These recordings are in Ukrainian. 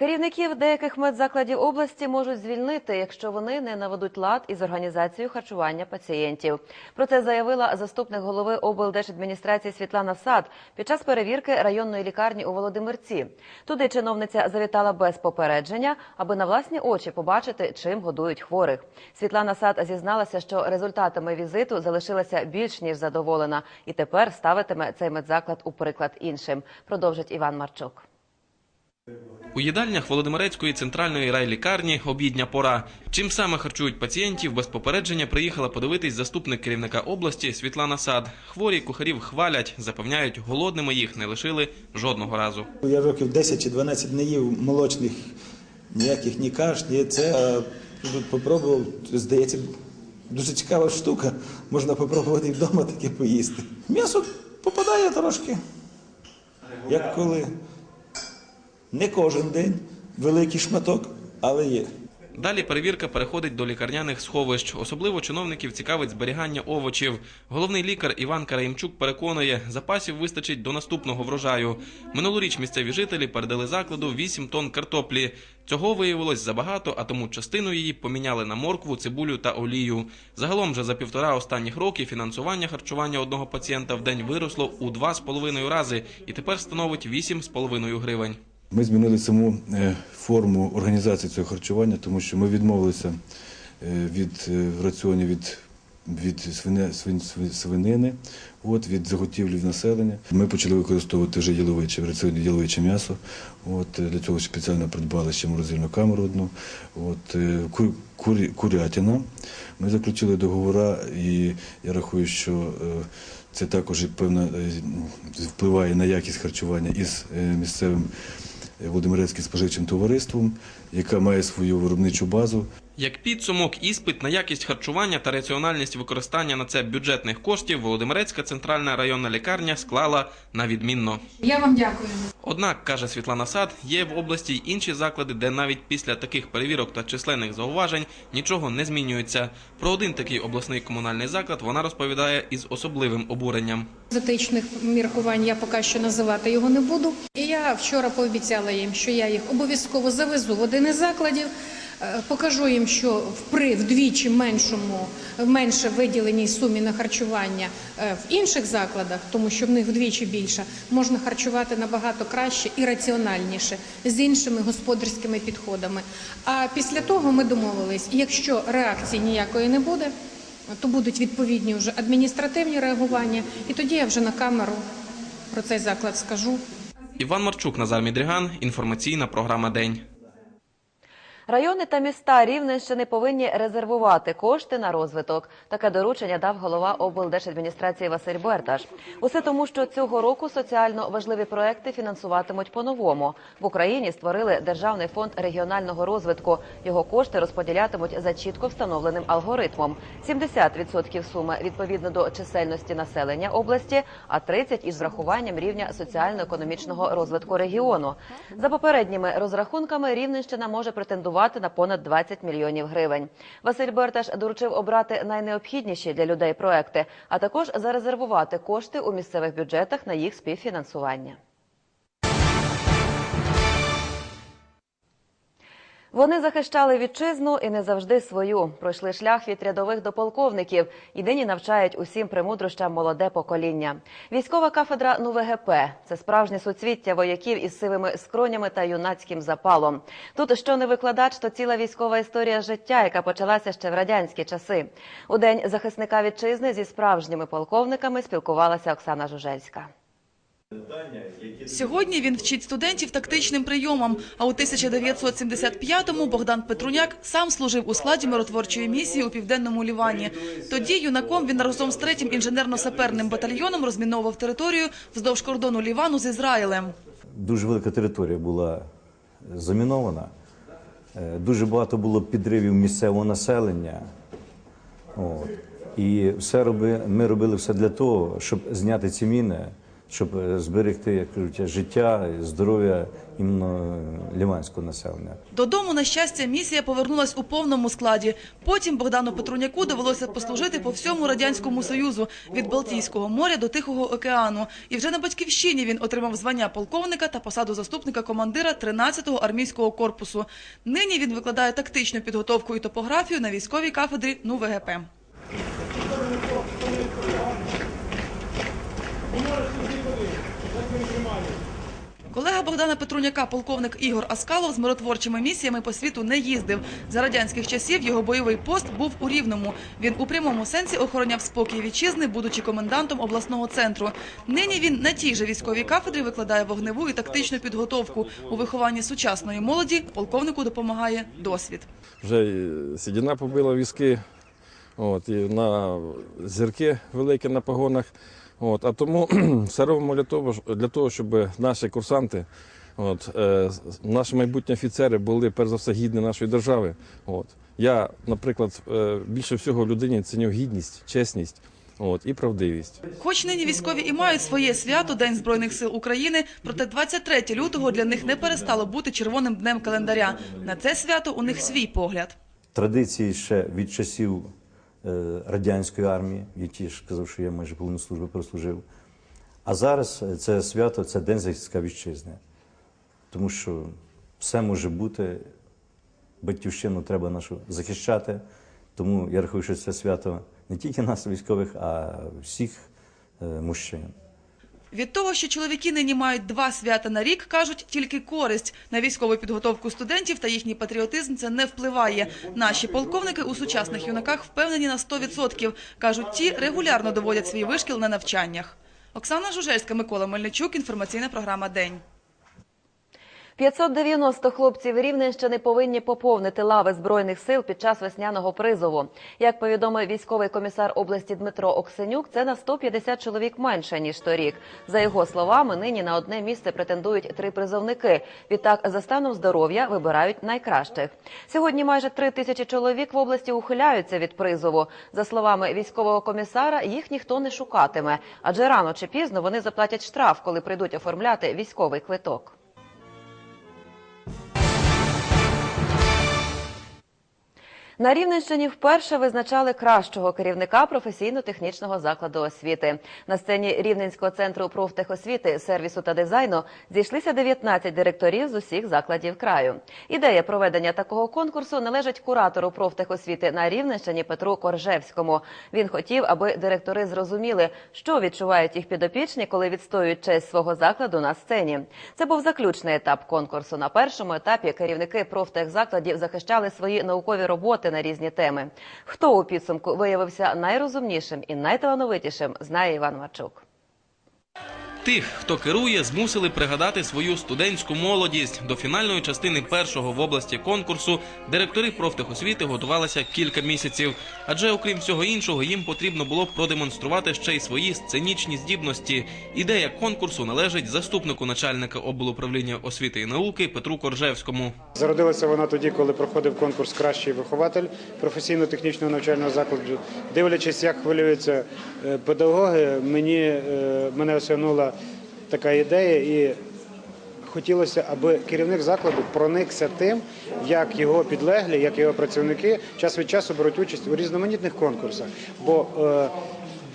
Керівників деяких медзакладів області можуть звільнити, якщо вони не наведуть лад із організацією харчування пацієнтів. Про це заявила заступник голови облдержадміністрації Світлана Сад під час перевірки районної лікарні у Володимирці. Туди чиновниця завітала без попередження, аби на власні очі побачити, чим годують хворих. Світлана Сад зізналася, що результатами візиту залишилася більш ніж задоволена, і тепер ставитиме цей медзаклад у приклад іншим. Продовжить Іван Марчук. У їдальнях Володимирецької центральної райлікарні обідня пора. Чим саме харчують пацієнтів, без попередження приїхала подивитись заступник керівника області Світлана Сад. Хворі кухарів хвалять, запевняють, голодними їх не лишили жодного разу. Я років 10 чи 12 не їв молочних ніяких ні каш, ні це. Попробував, здається, дуже цікава штука. Можна попробувати вдома таке поїсти. М'ясо попадає трошки. Як коли. Не кожен день, великий шматок, але є. Далі перевірка переходить до лікарняних сховищ. Особливо чиновників цікавить зберігання овочів. Головний лікар Іван Караїмчук переконує, запасів вистачить до наступного врожаю. Минулоріч місцеві жителі передали закладу 8 тонн картоплі. Цього виявилось забагато, а тому частину її поміняли на моркву, цибулю та олію. Загалом же за півтора останніх роки фінансування харчування одного пацієнта в день виросло у два з половиною рази і тепер становить 8,5 гривень. Ми змінили саму е, форму організації цього харчування, тому що ми відмовилися е, від е, раціонів від, від свинини, от, від заготівлів населення. Ми почали використовувати вже яловиче, в раціоні яловиче м'ясо. От, для цього спеціально придбали ще морозильну камеру одну. От, е, кур, курятина. Ми заключили договора, і я рахую, що це також певно впливає на якість харчування із місцевим Володимирецьким споживчим товариством, яка має свою виробничу базу. Як підсумок, іспит на якість харчування та раціональність використання на це бюджетних коштів Володимирецька центральна районна лікарня склала на відмінно. Я вам дякую. Однак, каже Світлана Сад, є в області й інші заклади, де навіть після таких перевірок та численних зауважень нічого не змінюється. Про один такий обласний комунальний заклад вона розповідає із особливим обуренням. З етичних міркувань я поки що називати його не буду. І я вчора пообіцяла їм, що я їх обов'язково завезу в один із закладів. Е, Покажу їм, що впри вдвічі меншому менше виділеній сумі на харчування е, в інших закладах, тому що в них вдвічі більше, можна харчувати набагато краще і раціональніше з іншими господарськими підходами. А після того ми домовились, якщо реакції ніякої не буде, то будуть відповідні вже адміністративні реагування, і тоді я вже на камеру про цей заклад скажу. Іван Марчук, Назар Мідріган, інформаційна програма День. Райони та міста Рівненщини повинні резервувати кошти на розвиток. Таке доручення дав голова облдержадміністрації Василь Берташ. Усе тому, що цього року соціально важливі проекти фінансуватимуть по-новому. В Україні створили державний фонд регіонального розвитку. Його кошти розподілятимуть за чітко встановленим алгоритмом. 70% суми відповідно до чисельності населення області, а 30% із врахуванням рівня соціально-економічного розвитку регіону. За попередніми розрахунками Рівненщина може претендувати на понад 20 мільйонів гривень. Василь Берташ доручив обрати найнеобхідніші для людей проекти, а також зарезервувати кошти у місцевих бюджетах на їх співфінансування. Вони захищали вітчизну і не завжди свою. Пройшли шлях від рядових до полковників і нині навчають усім премудрощам молоде покоління. Військова кафедра НУВГП – це справжнє суцвіття вояків із сивими скронями та юнацьким запалом. Тут що не викладач, то ціла військова історія життя, яка почалася ще в радянські часи. У день захисника вітчизни зі справжніми полковниками спілкувалася Оксана Жужельська. Сьогодні він вчить студентів тактичним прийомам. А у 1975-му Богдан Петруняк сам служив у складі миротворчої місії у південному Лівані. Тоді юнаком він разом з третім інженерно-саперним батальйоном розміновував територію вздовж кордону Лівану з Ізраїлем. Дуже велика територія була замінована. Е, Дуже багато було підривів місцевого населення. І все роби, ми робили все для того, щоб зняти ці міни щоб е, зберегти, як кажуть, життя, здоров'я іменно е, ліванського населення. Додому, на щастя, місія повернулась у повному складі. Потім Богдану Петруняку довелося послужити по всьому радянському союзу від Балтійського моря до Тихого океану. І вже на батьківщині він отримав звання полковника та посаду заступника командира 13-го армійського корпусу. Нині він викладає тактичну підготовку і топографію на військовій кафедрі НУ Колега Богдана Петруняка, полковник Ігор Аскалов, з миротворчими місіями по світу не їздив. За радянських часів його бойовий пост був у Рівному. Він у прямому сенсі охороняв спокій вітчизни, будучи комендантом обласного центру. Нині він на тій же військовій кафедрі викладає вогневу і тактичну підготовку. У вихованні сучасної молоді полковнику допомагає досвід. вже сідіна побила візки, от, і на зірки великі на погонах. От, а тому все робимо для того, для того, щоб наші курсанти, от, е, наші майбутні офіцери були перш за все гідні нашої держави. От. Я, наприклад, е, більше всього в людині ціню гідність, чесність от, і правдивість. Хоч нині військові і мають своє свято День збройних сил України, проте 23 лютого для них не перестало бути червоним днем календаря. На це свято у них свій погляд. Традиції ще від часів радянської армії, які ті ж казав, що я майже повну службу прослужив. А зараз е, це свято, це День захистка вітчизни. Тому що все може бути, батьківщину треба нашу захищати. Тому я рахую, що це свято не тільки нас, військових, а всіх е, мужчин. Від того, що чоловіки нині мають два свята на рік, кажуть, тільки користь. На військову підготовку студентів та їхній патріотизм це не впливає. Наші полковники у сучасних юнаках впевнені на 100%. Кажуть, ті регулярно доводять свій вишкіл на навчаннях. Оксана Жужельська, Микола Мельничук, інформаційна програма «День». 590 хлопців Рівненщини повинні поповнити лави збройних сил під час весняного призову. Як повідомив військовий комісар області Дмитро Оксенюк, це на 150 чоловік менше ніж торік. За його словами, нині на одне місце претендують три призовники. Відтак, за станом здоров'я вибирають найкращих. Сьогодні майже три тисячі чоловік в області ухиляються від призову. За словами військового комісара, їх ніхто не шукатиме, адже рано чи пізно вони заплатять штраф, коли прийдуть оформляти військовий квиток. На Рівненщині вперше визначали кращого керівника професійно-технічного закладу освіти. На сцені Рівненського центру профтехосвіти, сервісу та дизайну зійшлися 19 директорів з усіх закладів краю. Ідея проведення такого конкурсу належить куратору профтехосвіти на Рівненщині Петру Коржевському. Він хотів, аби директори зрозуміли, що відчувають їх підопічні, коли відстоюють честь свого закладу на сцені. Це був заключний етап конкурсу. На першому етапі керівники профтехзакладів захищали свої наукові роботи на різні теми. Хто у підсумку виявився найрозумнішим і найталановитішим, знає Іван Марчук. Тих, хто керує, змусили пригадати свою студентську молодість. До фінальної частини першого в області конкурсу директори профтехосвіти готувалися кілька місяців. Адже, окрім всього іншого, їм потрібно було продемонструвати ще й свої сценічні здібності. Ідея конкурсу належить заступнику начальника облуправління освіти і науки Петру Коржевському. Зародилася вона тоді, коли проходив конкурс Кращий вихователь професійно-технічного навчального закладу. Дивлячись, як хвилюються е, педагоги, мені е, мене осягнула така ідея, і хотілося, аби керівник закладу проникся тим, як його підлеглі, як його працівники час від часу беруть участь у різноманітних конкурсах. Бо е,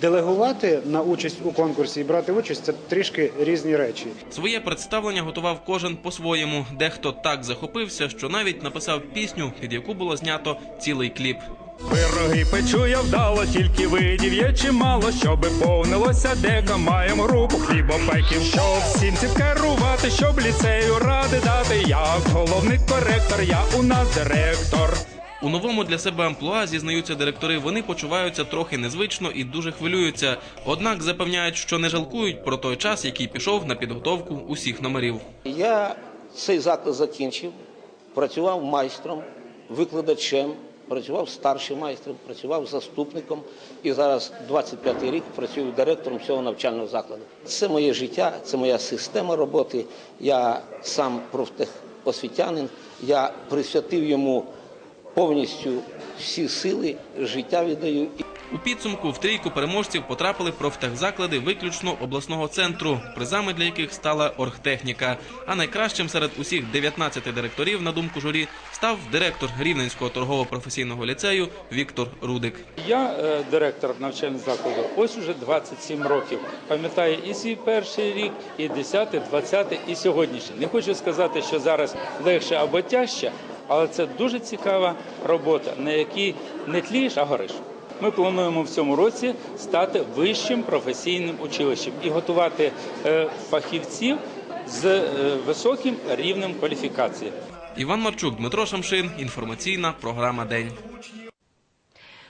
делегувати на участь у конкурсі і брати участь це трішки різні речі. Своє представлення готував кожен по-своєму. Дехто так захопився, що навіть написав пісню, під яку було знято цілий кліп. Пироги печу я вдало, тільки видів є чимало, щоби повнилося дека. Маємо групу хлібопеків, щоб всім цим керувати, щоб ліцею ради дати. Як головний коректор, я у нас директор. У новому для себе амплуа зізнаються директори. Вони почуваються трохи незвично і дуже хвилюються. Однак запевняють, що не жалкують про той час, який пішов на підготовку усіх номерів. Я цей заклад закінчив, працював майстром, викладачем, працював старшим майстром, працював заступником і зараз 25-й рік працюю директором цього навчального закладу. Це моє життя, це моя система роботи. Я сам профтехосвітянин, я присвятив йому повністю всі сили, життя віддаю. У підсумку в трійку переможців потрапили профтехзаклади виключно обласного центру, призами для яких стала оргтехніка. А найкращим серед усіх 19 директорів, на думку журі, став директор Рівненського торгово-професійного ліцею Віктор Рудик. Я е, директор навчального закладу. Ось уже 27 років. Пам'ятаю і свій перший рік, і 10, 20, і сьогоднішній. Не хочу сказати, що зараз легше або тяжче, але це дуже цікава робота, на якій не тлієш, а гориш. Ми плануємо в цьому році стати вищим професійним училищем і готувати е, фахівців з е, високим рівнем кваліфікації. Іван Марчук, Дмитро Шамшин. Інформаційна програма День.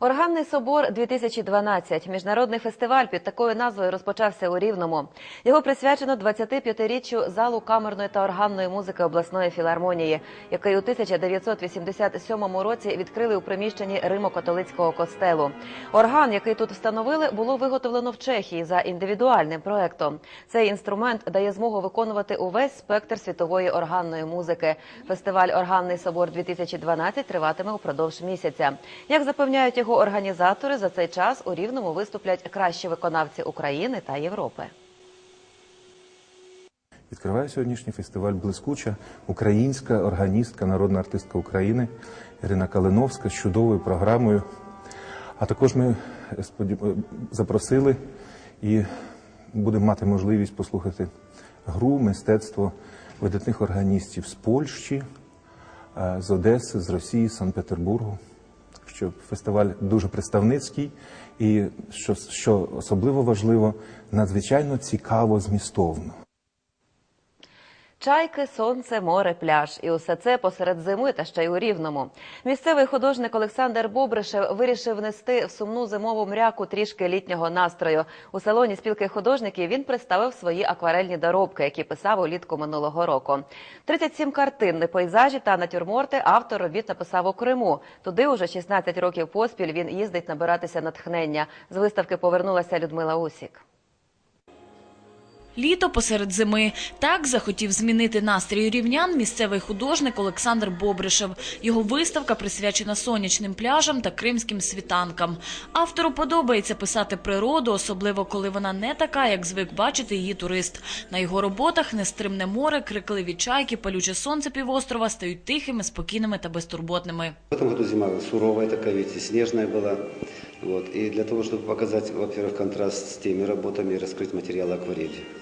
Органний собор 2012 міжнародний фестиваль під такою назвою розпочався у Рівному. Його присвячено 25-річчю залу камерної та органної музики обласної філармонії, який у 1987 році відкрили у приміщенні Римо-католицького костелу. Орган, який тут встановили, було виготовлено в Чехії за індивідуальним проектом. Цей інструмент дає змогу виконувати увесь спектр світової органної музики. Фестиваль Органний собор 2012 триватиме упродовж місяця. Як запевняють його організатори, за цей час у Рівному виступлять кращі виконавці України та Європи. Відкриває сьогоднішній фестиваль блискуча українська органістка, народна артистка України Ірина Калиновська з чудовою програмою. А також ми запросили і будемо мати можливість послухати гру, мистецтво видатних органістів з Польщі, е, з Одеси, з Росії, з Санкт-Петербургу. Що фестиваль дуже представницький і, що, що особливо важливо, надзвичайно цікаво змістовно. Чайки, сонце, море, пляж. І усе це посеред зими та ще й у Рівному. Місцевий художник Олександр Бобришев вирішив внести в сумну зимову мряку трішки літнього настрою. У салоні спілки художників він представив свої акварельні доробки, які писав улітку минулого року. 37 картин, пейзажі та натюрморти автор робіт написав у Криму. Туди уже 16 років поспіль він їздить набиратися натхнення. З виставки повернулася Людмила Усік. Літо посеред зими. Так захотів змінити настрій рівнян місцевий художник Олександр Бобришев. Його виставка присвячена сонячним пляжам та кримським світанкам. Автору подобається писати природу, особливо коли вона не така, як звик бачити її турист. На його роботах нестримне море, крикливі чайки, палюче сонце півострова стають тихими, спокійними та безтурботними. В этом году зима суровая такая, видите, снежная была. Вот. И для того, чтобы показать, во-первых, контраст с теми работами, раскрыть материалы акварели.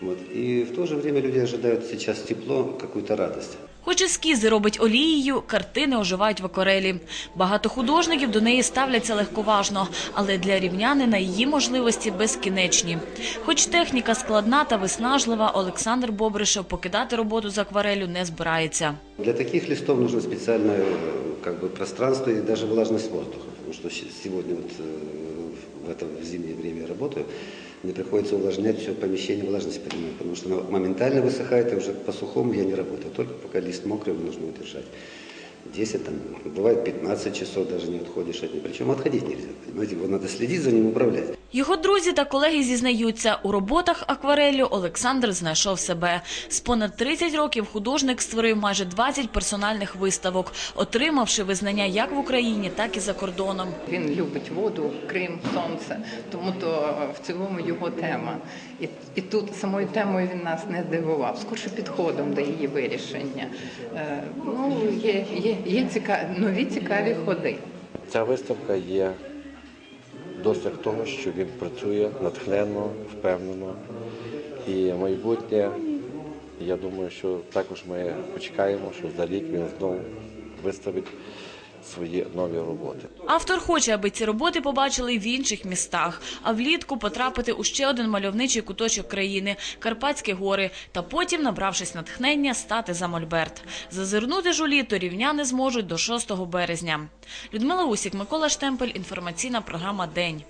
Вот. И в то же время люди ожидают сейчас тепло, какую-то радость. Хоч ескізи робить олією, картини оживають в акварелі. Багато художників до неї ставляться легковажно, але для рівнянина її можливості безкінечні. Хоч техніка складна та виснажлива, Олександр Бобришев покидати роботу з акварелю не збирається. Для таких листов нужно специальное э, как бы, пространство и даже влажность воздуха. Потому что щ- сегодня вот, э, в это в зимнее время я работаю, мне приходится увлажнять все помещение, влажность поднимать, потому что оно моментально высыхает, и уже по сухому я не работаю. Только пока лист мокрый, его нужно удержать. 10, там, бывает 15 часов даже не отходишь от него. Причем отходить нельзя, понимаете, его надо следить за ним, управлять. Його друзі та колеги зізнаються, у роботах аквареллю Олександр знайшов себе. З понад 30 років художник створив майже 20 персональних виставок, отримавши визнання як в Україні, так і за кордоном. Він любить воду, Крим, сонце, тому то е, в цілому його тема. І, і тут самою темою він нас не здивував, скорше підходом до її вирішення. Е, ну, є, є, є ціка... нові цікаві ходи. Ця виставка є досяг того, що він працює натхненно, впевнено. І майбутнє, я думаю, що також ми почекаємо, що за рік він знову виставить свої нові роботи. Автор хоче, аби ці роботи побачили в інших містах, а влітку потрапити у ще один мальовничий куточок країни – Карпатські гори, та потім, набравшись натхнення, стати за Мольберт. Зазирнути ж у літо рівняни зможуть до 6 березня. Людмила Усік, Микола Штемпель, інформаційна програма «День».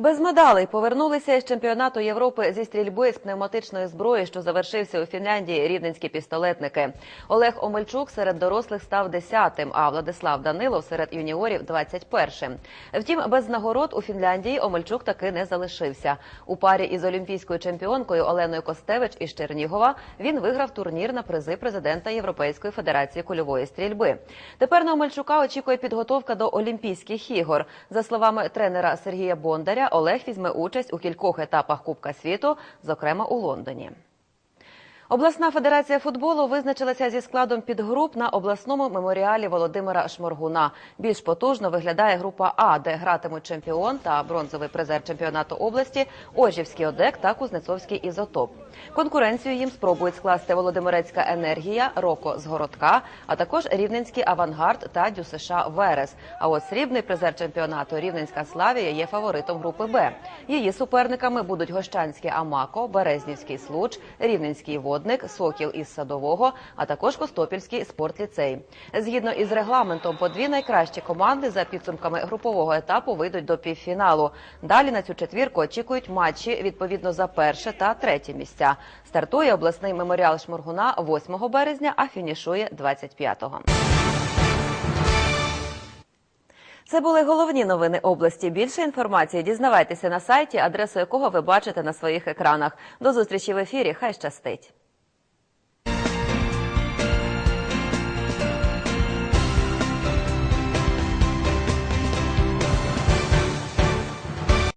Без медалей повернулися із чемпіонату Європи зі стрільби з пневматичної зброї, що завершився у Фінляндії. Рівненські пістолетники. Олег Омельчук серед дорослих став 10-тим, а Владислав Данилов серед юніорів 21-м. Втім, без нагород у Фінляндії Омельчук таки не залишився. У парі із олімпійською чемпіонкою Оленою Костевич із Чернігова він виграв турнір на призи президента Європейської федерації кульової стрільби. Тепер на Омельчука очікує підготовка до Олімпійських ігор. За словами тренера Сергія Бондаря, Олег візьме участь у кількох етапах Кубка світу, зокрема у Лондоні. Обласна федерація футболу визначилася зі складом підгруп на обласному меморіалі Володимира Шморгуна. Більш потужно виглядає група А, де гратимуть чемпіон та бронзовий призер чемпіонату області Ожівський ОДЕК та Кузнецовський ізотоп. Конкуренцію їм спробують скласти Володимирецька енергія, Роко з Городка, а також Рівненський авангард та ДЮСШ Верес. А от срібний призер чемпіонату Рівненська Славія є фаворитом групи Б. Її суперниками будуть Гощанський Амако, Березнівський Случ, Рівненський Водник, Сокіл із Садового, а також Костопільський спортліцей. Згідно із регламентом, по дві найкращі команди за підсумками групового етапу вийдуть до півфіналу. Далі на цю четвірку очікують матчі відповідно за перше та третє місця. Стартує обласний меморіал Шморгуна 8 березня, а фінішує 25-го. Це були головні новини області. Більше інформації дізнавайтеся на сайті, адресу якого ви бачите на своїх екранах. До зустрічі в ефірі. Хай щастить.